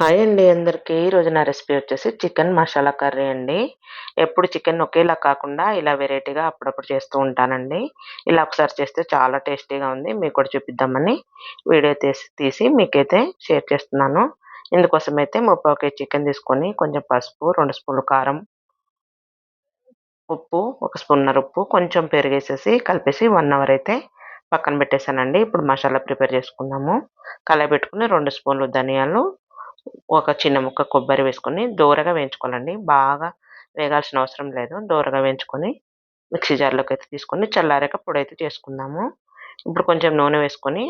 Hi అండి అందరికీ. ఈరోజు నా రెసిపీ వచ్చేసి చికెన్ మసాలా కర్రీ అండి. ఎప్పుడు చికెన్ ఒకేలా కాకుండా ఇలా వెరైటీగా అప్పుడప్పుడు చేస్తూ ఉంటానండి. ఇలా ఒకసారి చేస్తే చాలా టేస్టీగా ఉంది. మీకు కూడా చూపిద్దామని వీడియో తీసి తీసి మీకైతే షేర్ చేస్తున్నాను. ఇందుకోసం అయితే ముప్పై కేజీ చికెన్ తీసుకొని కొంచెం పసుపు రెండు స్పూన్లు కారం ఉప్పు ఒక స్పూన్నర ఉప్పు కొంచెం పెరిగేసేసి కలిపేసి వన్ అవర్ అయితే పక్కన పెట్టేశానండి. ఇప్పుడు మసాలా ప్రిపేర్ చేసుకుందాము. కలయి పెట్టుకుని రెండు స్పూన్లు ధనియాలు ఒక చిన్న ముక్క కొబ్బరి వేసుకొని దోరగా వేయించుకోవాలండి. బాగా వేగాల్సిన అవసరం లేదు. దోరగా వేయించుకొని మిక్సీ జార్లోకి అయితే తీసుకొని చల్లారాక పొడి అయితే చేసుకుందాము. ఇప్పుడు కొంచెం నూనె వేసుకొని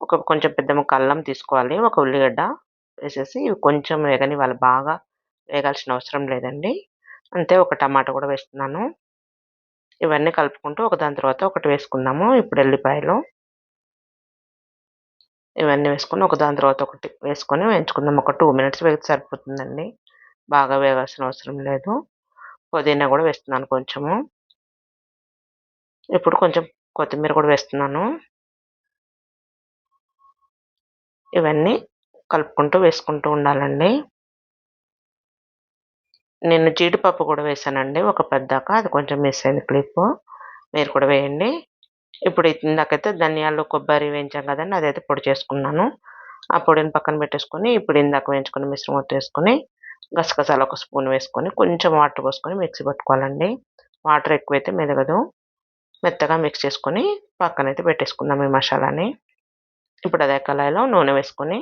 ఒక కొంచెం పెద్ద ముక్క అల్లం తీసుకోవాలి. ఒక ఉల్లిగడ్డ వేసేసి ఇవి కొంచెం వేగని వాళ్ళు బాగా వేగాల్సిన అవసరం లేదండి. అంతే ఒక టమాటా కూడా వేస్తున్నాను. ఇవన్నీ కలుపుకుంటూ ఒక దాని తర్వాత ఒకటి వేసుకుందాము. ఇప్పుడు ఎల్లిపాయలు ఇవన్నీ వేసుకొని ఒక దాని తర్వాత ఒకటి వేసుకొని వేయించుకుందాం. ఒక టూ మినిట్స్ వేగితే సరిపోతుందండి. బాగా వేగాల్సిన అవసరం లేదు. పుదీనా కూడా వేస్తున్నాను కొంచెము. ఇప్పుడు కొంచెం కొత్తిమీర కూడా వేస్తున్నాను. ఇవన్నీ కలుపుకుంటూ వేసుకుంటూ ఉండాలండి. నేను జీడిపప్పు కూడా వేసానండి. ఒక పెద్దాక అది కొంచెం మిస్ అయింది క్లిప్. మీరు కూడా వేయండి. ఇప్పుడు ఇందాకైతే ధనియాలు కొబ్బరి వేయించాం కదండి అదైతే పొడి చేసుకున్నాను. ఆ పొడిని పక్కన పెట్టేసుకొని ఇప్పుడు ఇందాక వేయించుకుని మిశ్రమం వేసుకొని గసగసాలు ఒక స్పూన్ వేసుకొని కొంచెం వాటర్ పోసుకొని మిక్సీ పట్టుకోవాలండి. వాటర్ ఎక్కువైతే మెదగదు. మెత్తగా మిక్స్ చేసుకొని పక్కనైతే పెట్టేసుకుందాం ఈ మసాలాని. ఇప్పుడు అదే కళాయిలో నూనె వేసుకొని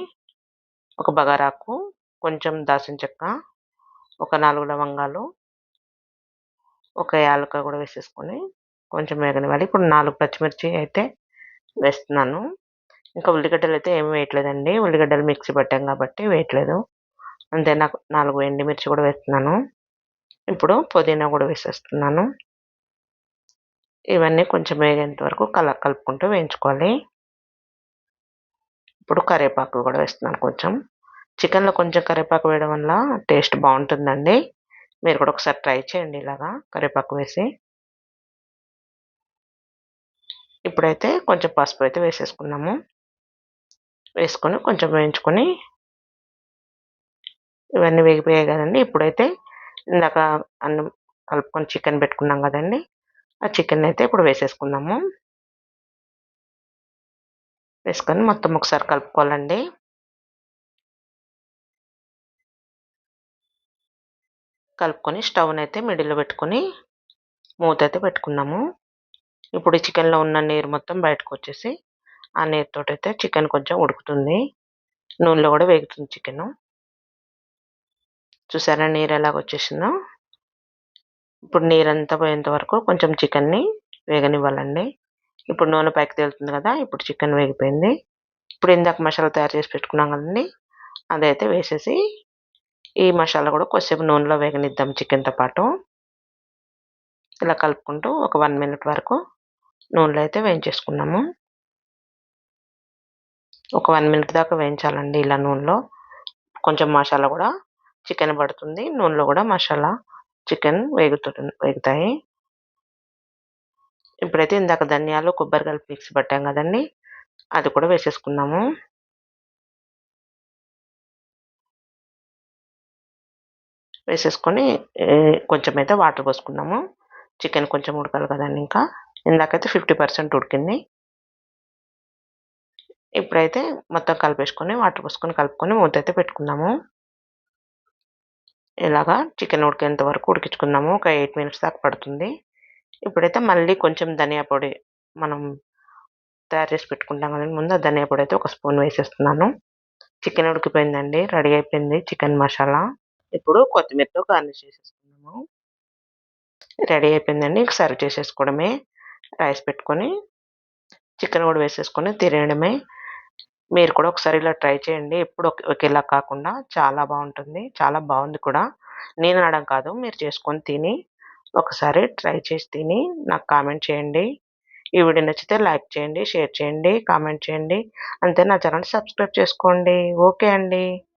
ఒక బగారాకు కొంచెం దాసిన చెక్క ఒక నాలుగు లవంగాలు ఒక యాలక కూడా వేసేసుకొని కొంచెం వేగనివ్వాలి ఇప్పుడు నాలుగు పచ్చిమిర్చి అయితే వేస్తున్నాను. ఇంకా ఉల్లిగడ్డలు అయితే ఏమి వేయట్లేదండి. ఉల్లిగడ్డలు మిక్సీ పట్టాం కాబట్టి వేయట్లేదు. అంతే నాకు నాలుగు ఎండిమిర్చి కూడా వేస్తున్నాను. ఇప్పుడు పుదీనా కూడా వేసేస్తున్నాను. ఇవన్నీ కొంచెం వేగేంత వరకు కల కలుపుకుంటూ వేయించుకోవాలి. ఇప్పుడు కరివేపాకు కూడా వేస్తున్నాను కొంచెం. చికెన్లో కొంచెం కరివేపాకు వేయడం వల్ల టేస్ట్ బాగుంటుందండి. మీరు కూడా ఒకసారి ట్రై చేయండి ఇలాగా కరివేపాకు వేసి. ఇప్పుడైతే కొంచెం పసుపు అయితే వేసేసుకున్నాము. వేసుకొని కొంచెం వేయించుకొని ఇవన్నీ వేగిపోయాయి కదండి. ఇప్పుడైతే ఇందాక అన్నం కలుపుకొని చికెన్ పెట్టుకున్నాం కదండి. ఆ చికెన్ అయితే ఇప్పుడు వేసేసుకుందాము. వేసుకొని మొత్తం ఒకసారి కలుపుకోవాలండి. కలుపుకొని స్టవ్ని అయితే మిడిల్లో పెట్టుకొని మూత అయితే పెట్టుకున్నాము. ఇప్పుడు చికెన్లో ఉన్న నీరు మొత్తం బయటకు వచ్చేసి ఆ నీరుతో అయితే చికెన్ కొంచెం ఉడుకుతుంది. నూనెలో కూడా వేగుతుంది చికెన్. చూసారా నీరు ఎలాగ వచ్చేసిందో ఇప్పుడు నీరంతా పోయేంత వరకు కొంచెం చికెన్ని వేగనివ్వాలండి. ఇప్పుడు నూనె పైకి తేలుతుంది కదా ఇప్పుడు చికెన్ వేగిపోయింది. ఇప్పుడు ఇందాక మసాలా తయారు చేసి పెట్టుకున్నాం కదండి అదైతే వేసేసి ఈ మసాలా కూడా కొద్దిసేపు నూనెలో వేగనిద్దాం చికెన్తో పాటు. ఇలా కలుపుకుంటూ ఒక వన్ మినిట్ వరకు నూనెలో అయితే వేయించేసుకున్నాము. ఒక వన్ మినిట్ దాకా వేయించాలండి ఇలా నూనెలో. కొంచెం మసాలా కూడా చికెన్ పడుతుంది. నూనెలో కూడా మసాలా చికెన్ వేగుతుంది వేగుతాయి. ఇప్పుడైతే ఇందాక ధనియాలు కొబ్బరి కలిపి పట్టాం కదండి. అది కూడా వేసేసుకున్నాము. వేసేసుకొని కొంచెం అయితే వాటర్ పోసుకున్నాము. చికెన్ కొంచెం ఉడకాలి కదండి ఇంకా. ఇందాకైతే ఫిఫ్టీ పర్సెంట్ ఉడికింది. ఇప్పుడైతే మొత్తం కలిపేసుకొని వాటర్ పోసుకొని కలుపుకొని మూత అయితే పెట్టుకున్నాము ఇలాగా చికెన్ ఉడికేంత వరకు ఉడికించుకుందాము. ఒక ఎయిట్ మినిట్స్ దాకా పడుతుంది. ఇప్పుడైతే మళ్ళీ కొంచెం ధనియా పొడి మనం తయారు చేసి పెట్టుకుంటాం కదండి. ముందు ఆ ధనియా పొడి అయితే ఒక స్పూన్ వేసేస్తున్నాను. చికెన్ ఉడికిపోయిందండి. రెడీ అయిపోయింది చికెన్ మసాలా. ఇప్పుడు కొత్తిమీరతో గార్నిష్ చేసేసుకున్నాము రెడీ అయిపోయిందండి. సర్వ్ చేసేసుకోవడమే. రైస్ పెట్టుకొని చికెన్ కూడా వేసేసుకొని తినేయడమే మీరు కూడా ఒకసారి ఇలా ట్రై చేయండి. ఎప్పుడు ఒకేలా కాకుండా చాలా బాగుంటుంది. చాలా బాగుంది కూడా. నేను అనడం కాదు మీరు చేసుకొని తిని ఒకసారి ట్రై చేసి తిని నాకు కామెంట్ చేయండి. ఈ వీడియో నచ్చితే లైక్ చేయండి షేర్ చేయండి కామెంట్ చేయండి. అంతే నా ఛానల్ సబ్స్క్రైబ్ చేసుకోండి. ఓకే అండి.